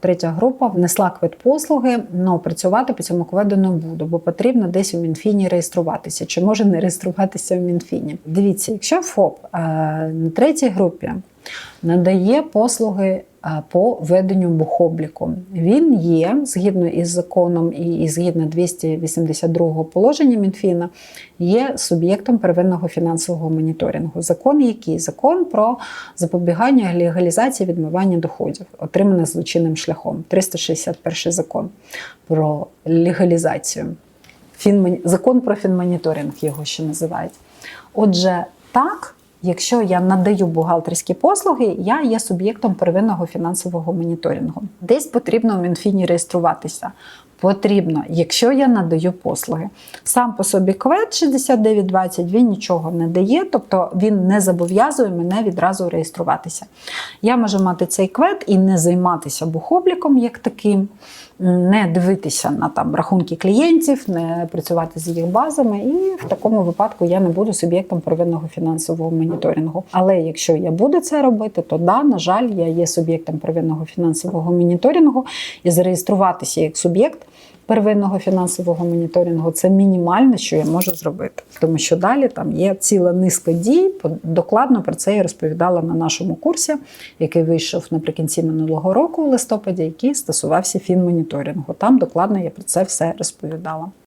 Третя група внесла квит послуги, але працювати по цьому кведу не буду, бо потрібно десь у Мінфіні реєструватися. Чи може не реєструватися в Мінфіні? Дивіться, якщо ФОП е, на третій групі надає послуги по веденню бухобліку, він є згідно із законом і, згідно 282 положення Мінфіна, є суб'єктом первинного фінансового моніторингу. Закон який? Закон про запобігання легалізації відмивання доходів, отриманих злочинним шляхом. 361 закон про легалізацію. Фінмоні... Закон про фінмоніторинг його ще називають. Отже, так, якщо я надаю бухгалтерські послуги, я є суб'єктом первинного фінансового моніторингу. Десь потрібно в Мінфіні реєструватися. Потрібно, якщо я надаю послуги. Сам по собі квет 6920 він нічого не дає, тобто він не зобов'язує мене відразу реєструватися. Я можу мати цей квет і не займатися бухобліком як таким, не дивитися на там рахунки клієнтів, не працювати з їх базами, і в такому випадку я не буду суб'єктом первинного фінансового моніторингу. Але якщо я буду це робити, то да, на жаль, я є суб'єктом первинного фінансового моніторингу і зареєструватися як суб'єкт. Первинного фінансового моніторингу це мінімальне, що я можу зробити, тому що далі там є ціла низка дій. Докладно про це я розповідала на нашому курсі, який вийшов наприкінці минулого року, у листопаді, який стосувався фінмоніторингу. Там докладно я про це все розповідала.